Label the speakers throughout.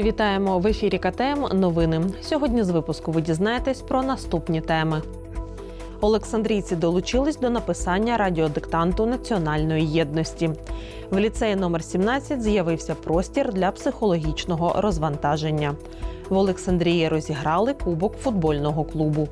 Speaker 1: Вітаємо в ефірі КТМ. Новини. Сьогодні з випуску ви дізнаєтесь про наступні теми. Олександрійці долучились до написання радіодиктанту національної єдності. В ліцеї номер 17 з'явився простір для психологічного розвантаження. В Олександрії розіграли кубок футбольного клубу.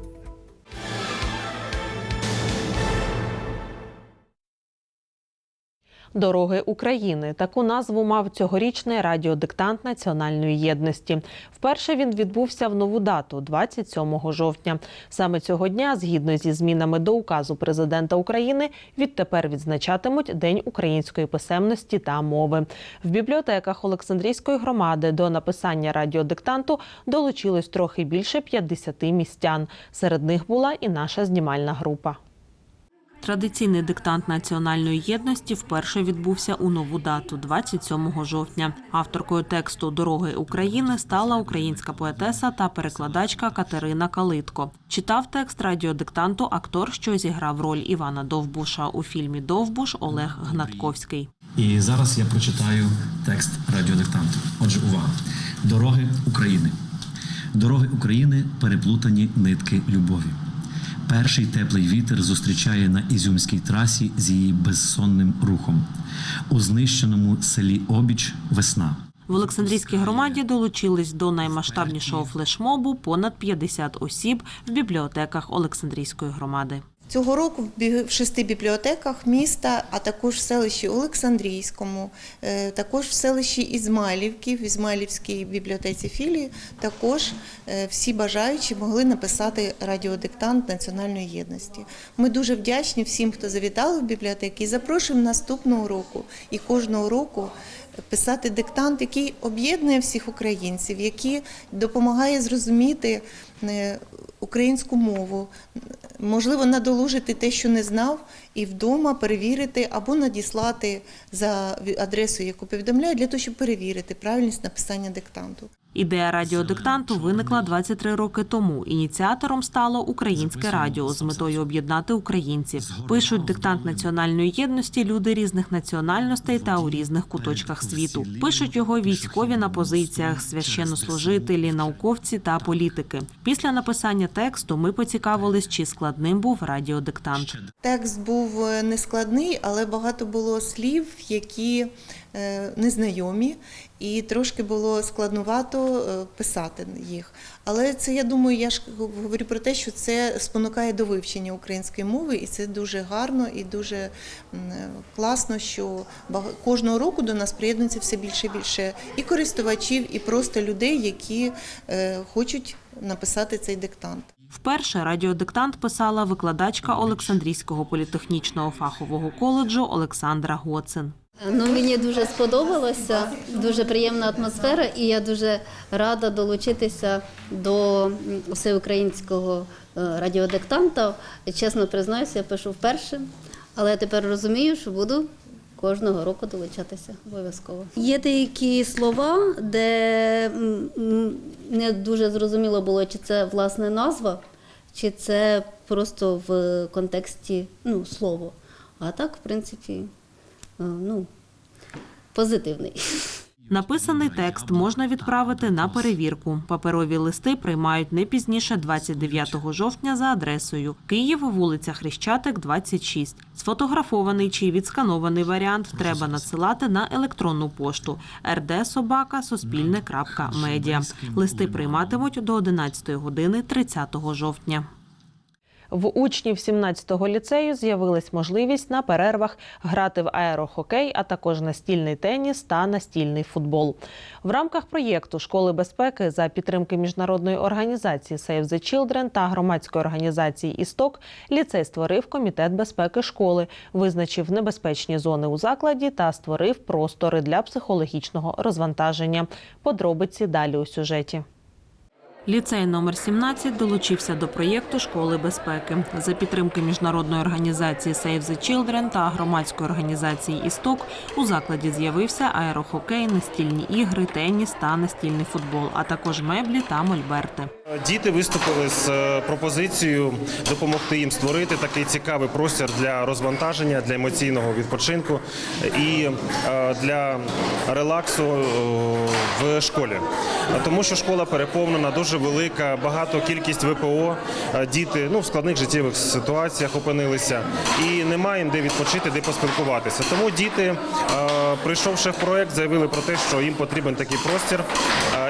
Speaker 1: Дороги України таку назву мав цьогорічний радіодиктант національної єдності. Вперше він відбувся в нову дату 27 жовтня. Саме цього дня, згідно зі змінами до указу президента України, відтепер відзначатимуть День української писемності та мови. В бібліотеках Олександрійської громади до написання радіодиктанту долучилось трохи більше 50 містян. Серед них була і наша знімальна група. Традиційний диктант національної єдності вперше відбувся у нову дату 27 жовтня. Авторкою тексту Дороги України стала українська поетеса та перекладачка Катерина Калитко. Читав текст радіодиктанту актор, що зіграв роль Івана Довбуша у фільмі Довбуш Олег Гнатковський.
Speaker 2: І зараз я прочитаю текст радіодиктанту. Отже, увага. Дороги України. Дороги України переплутані нитки любові. Перший теплий вітер зустрічає на Ізюмській трасі з її безсонним рухом. У знищеному селі Обіч весна.
Speaker 1: В Олександрійській громаді долучились до наймасштабнішого флешмобу понад 50 осіб в бібліотеках Олександрійської громади.
Speaker 3: Цього року в шести бібліотеках міста, а також в селищі Олександрійському, е, також в селищі Ізмайлівки, в Ізмайлівській бібліотеці філії, також е, всі бажаючі могли написати радіодиктант національної єдності. Ми дуже вдячні всім, хто завітали в бібліотеки, і запрошуємо наступного року і кожного року писати диктант, який об'єднує всіх українців, який допомагає зрозуміти е, українську мову, можливо, надолужити те, що не знав, і вдома перевірити або надіслати за адресою, яку повідомляю, для того, щоб перевірити правильність написання диктанту.
Speaker 1: Ідея радіодиктанту виникла 23 роки тому. Ініціатором стало українське радіо з метою об'єднати українців. Пишуть диктант національної єдності люди різних національностей та у різних куточках світу. Пишуть його військові на позиціях, священнослужителі, науковці та політики. Після написання тексту ми поцікавились, чи складним був радіодиктант.
Speaker 3: Текст був е, нескладний, але багато було слів, які незнайомі, і трошки було складнувато е, писати їх. Але це я думаю, я ж говорю про те, що це спонукає до вивчення української мови, і це дуже гарно і дуже е, класно, що кожного року до нас приєднується все більше і більше і користувачів, і просто людей, які е, хочуть написати цей диктант.
Speaker 1: Вперше радіодиктант писала викладачка Олександрійського політехнічного фахового коледжу Олександра Гоцин.
Speaker 4: Ну, мені дуже сподобалося, дуже приємна атмосфера, і я дуже рада долучитися до всеукраїнського е, радіодиктанта. Чесно признаюся, я пишу вперше, але я тепер розумію, що буду кожного року долучатися обов'язково. Є деякі слова, де не дуже зрозуміло було, чи це власне назва, чи це просто в контексті ну, слово. А так, в принципі, ну, позитивний.
Speaker 1: Написаний текст можна відправити на перевірку. Паперові листи приймають не пізніше 29 жовтня за адресою Київ, вулиця Хрещатик, 26. Сфотографований чи відсканований варіант треба надсилати на електронну пошту rdsobaka.suspilne.media. Листи прийматимуть до 11 години 30 жовтня. В учнів 17-го ліцею з'явилась можливість на перервах грати в аерохокей, а також настільний теніс та настільний футбол. В рамках проєкту школи безпеки за підтримки міжнародної організації Save the Children та громадської організації Істок ліцей створив комітет безпеки школи, визначив небезпечні зони у закладі та створив простори для психологічного розвантаження. Подробиці далі у сюжеті. Ліцей номер 17 долучився до проєкту школи безпеки за підтримки міжнародної організації Save the Children та громадської організації Істок. У закладі з'явився аерохокей, настільні ігри, теніс та настільний футбол, а також меблі та мольберти.
Speaker 5: Діти виступили з е, пропозицією допомогти їм створити такий цікавий простір для розвантаження, для емоційного відпочинку і е, для релаксу е, в школі. Тому що школа переповнена, дуже велика, багато кількість ВПО. е, Діти ну, в складних життєвих ситуаціях опинилися і немає їм де відпочити, де поспілкуватися. Тому діти, е, прийшовши в проект, заявили про те, що їм потрібен такий простір,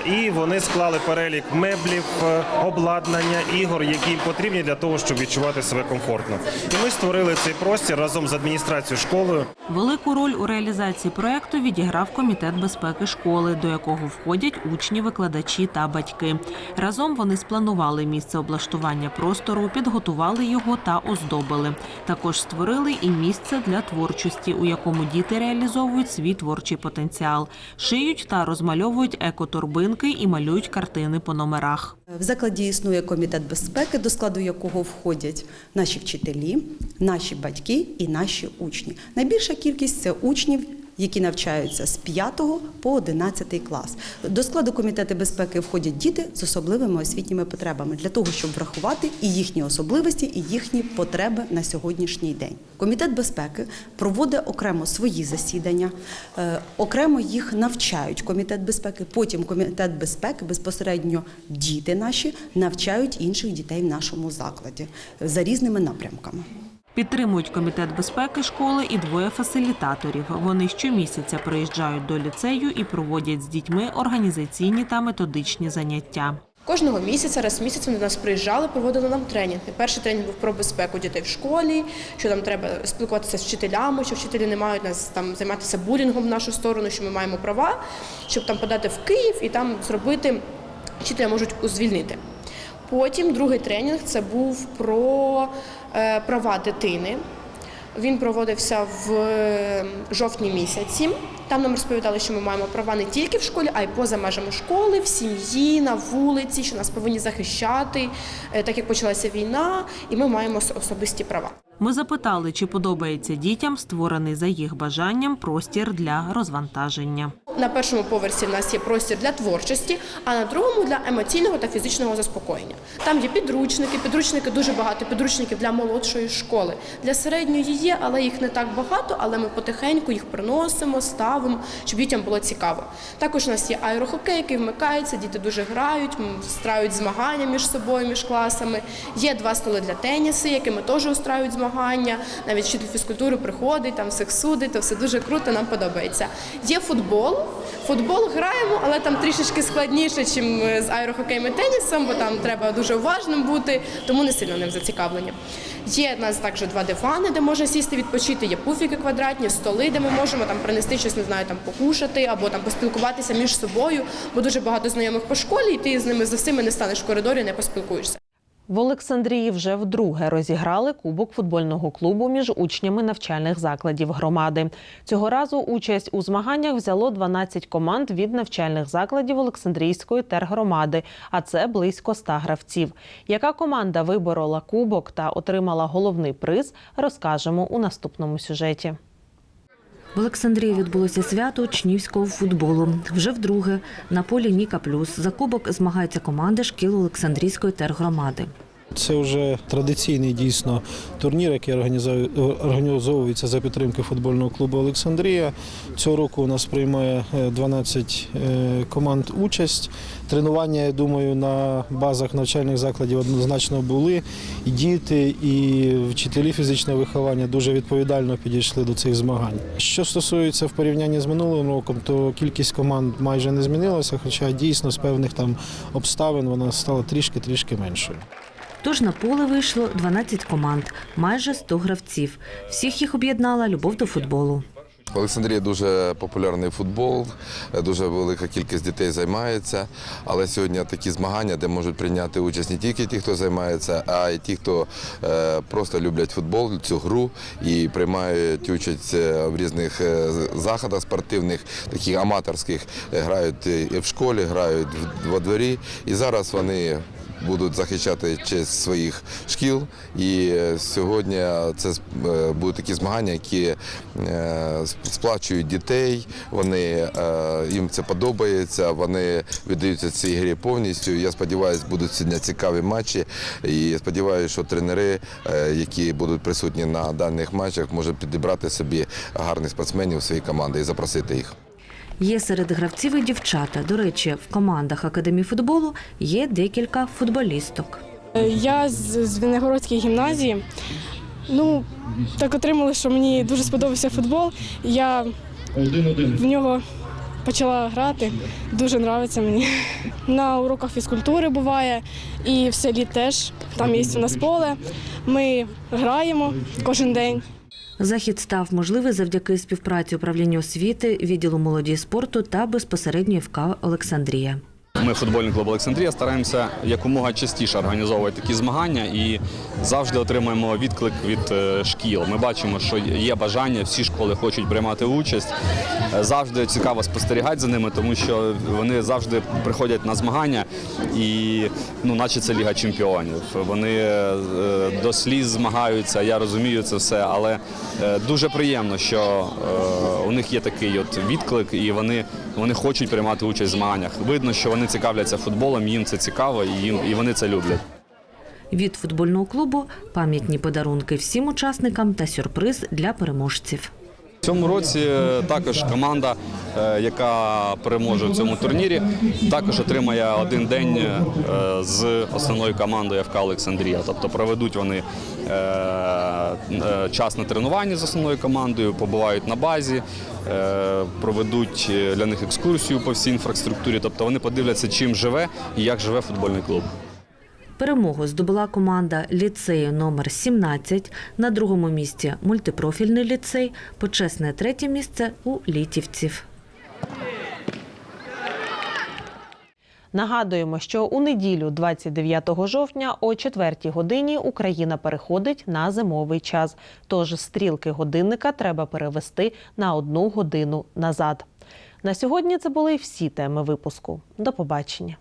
Speaker 5: і вони склали перелік меблів, е, обладнання, ігор, які їм потрібні для того, щоб відчувати себе комфортно. І ми створили цей простір разом з адміністрацією школи.
Speaker 1: Велику роль у реалізації проекту відіграв комітет безпеки школи, до якого входять учні, викладачі та батьки. Разом вони спланували місце облаштування простору, підготували його та оздобили. Також створили і місце для творчості, у якому діти реалізовують свій творчий потенціал, шиють та розмальовують екоторбинки і малюють картини по номерах.
Speaker 6: В закладі існує комітет безпеки, до складу якого входять наші вчителі, наші батьки і наші учні. Найбільша кількість це учнів. Які навчаються з 5 по 11 клас. До складу комітету безпеки входять діти з особливими освітніми потребами для того, щоб врахувати і їхні особливості, і їхні потреби на сьогоднішній день. Комітет безпеки проводить окремо свої засідання, е, окремо їх навчають. Комітет безпеки. Потім комітет безпеки безпосередньо діти наші навчають інших дітей в нашому закладі за різними напрямками.
Speaker 1: Підтримують комітет безпеки школи і двоє фасилітаторів. Вони щомісяця приїжджають до ліцею і проводять з дітьми організаційні та методичні заняття.
Speaker 7: Кожного місяця, раз в місяць вони до нас приїжджали, проводили нам тренінги. Перший тренінг був про безпеку дітей в школі, що нам треба спілкуватися з вчителями, що вчителі не мають нас там займатися булінгом в нашу сторону, що ми маємо права, щоб там подати в Київ і там зробити вчителя можуть звільнити. Потім другий тренінг це був про е, права дитини. Він проводився в е, жовтні місяці. Там нам розповідали, що ми маємо права не тільки в школі, а й поза межами школи, в сім'ї, на вулиці, що нас повинні захищати, е, так як почалася війна, і ми маємо особисті права.
Speaker 1: Ми запитали, чи подобається дітям створений за їх бажанням простір для розвантаження.
Speaker 7: На першому поверсі в нас є простір для творчості, а на другому для емоційного та фізичного заспокоєння. Там є підручники, підручники дуже багато, підручників для молодшої школи. Для середньої є, але їх не так багато, але ми потихеньку їх приносимо, ставимо, щоб дітям було цікаво. Також у нас є аерохокей, який вмикається, діти дуже грають, м, встраюють змагання між собою, між класами. Є два столи для тенісу, якими теж устраюють змагання. Навіть вчитель фізкультури приходить, там всіх судить, то все дуже круто, нам подобається. Є футбол. Футбол граємо, але там трішечки складніше, ніж з аерохокеєм і тенісом, бо там треба дуже уважним бути, тому не сильно ним зацікавлені. Є в нас також два дивани, де можна сісти відпочити, є пуфіки квадратні, столи, де ми можемо там принести щось, не знаю, там покушати або там поспілкуватися між собою, бо дуже багато знайомих по школі, і ти з ними за всіми не станеш в коридорі, не поспілкуєшся.
Speaker 1: В Олександрії вже вдруге розіграли кубок футбольного клубу між учнями навчальних закладів громади. Цього разу участь у змаганнях взяло 12 команд від навчальних закладів Олександрійської тергромади, а це близько 100 гравців. Яка команда виборола кубок та отримала головний приз, розкажемо у наступному сюжеті.
Speaker 8: В Олександрії відбулося свято учнівського футболу. Вже вдруге на полі Ніка Плюс за кубок змагаються команди шкіл Олександрійської тергромади.
Speaker 9: Це вже традиційний дійсно турнір, який організовується за підтримки футбольного клубу Олександрія. Цього року у нас приймає е, 12 е, команд участь. Тренування, я думаю, на базах навчальних закладів однозначно були. І діти, і вчителі фізичного виховання дуже відповідально підійшли до цих змагань. Що стосується в порівнянні з минулим роком, то кількість команд майже не змінилася, хоча дійсно з певних там обставин вона стала трішки-трішки меншою.
Speaker 8: Тож на поле вийшло 12 команд, майже 100 гравців. Всіх їх об'єднала любов до футболу.
Speaker 10: В Олександрії дуже популярний футбол, дуже велика кількість дітей займається. Але сьогодні такі змагання, де можуть прийняти участь не тільки ті, хто займається, а й ті, хто е, просто люблять футбол, цю гру і приймають участь е, в різних е, заходах спортивних, таких аматорських. Грають і в школі, грають во дворі. І зараз вони будуть захищати честь своїх шкіл. І е, сьогодні це е, будуть такі змагання, які е, сплачують дітей. Вони е, їм це подобається. Вони віддаються цій грі повністю. Я сподіваюся, будуть сьогодні цікаві матчі. І я сподіваюся, що тренери, е, які будуть присутні на даних матчах, можуть підібрати собі гарних спортсменів у свої команди і запросити їх.
Speaker 8: Є серед гравців і дівчата. До речі, в командах Академії футболу є декілька футболісток.
Speaker 11: Я з Звенигородської гімназії. Ну, так отримали, що мені дуже сподобався футбол. Я в нього почала грати. Дуже подобається мені. На уроках фізкультури буває і в селі теж. Там є у нас поле. Ми граємо кожен день.
Speaker 8: Захід став можливий завдяки співпраці управління освіти, відділу молоді спорту та безпосередньо ФК Олександрія.
Speaker 12: Ми, футбольний клуб Олександрія, стараємося якомога частіше організовувати такі змагання і завжди отримуємо відклик від е, шкіл. Ми бачимо, що є бажання, всі школи хочуть приймати участь. Е, Завжди цікаво спостерігати за ними, тому що вони завжди приходять на змагання і ну, наче це Ліга Чемпіонів. Вони е, до сліз змагаються, я розумію це все, але дуже приємно, що у них є такий от відклик, і вони, вони хочуть приймати участь в змаганнях. Видно, що вони цікавляться футболом, їм це цікаво, і, їм, і вони це люблять.
Speaker 8: Від футбольного клубу пам'ятні подарунки всім учасникам та сюрприз для переможців.
Speaker 12: Цьому році е, також команда, е, яка переможе в цьому турнірі, також отримає один день е, з основною командою ФК Олександрія. Тобто проведуть вони час на тренуванні з основною командою, побувають на базі, проведуть для них екскурсію по всій інфраструктурі. Тобто вони подивляться, чим живе і як живе футбольний клуб.
Speaker 8: Перемогу здобула команда ліцею номер 17 на другому місці мультипрофільний ліцей, почесне третє місце у літівців.
Speaker 1: Нагадуємо, що у неділю, 29 жовтня, о 4 годині Україна переходить на зимовий час. Тож стрілки годинника треба перевести на одну годину назад. На сьогодні це були всі теми випуску. До побачення.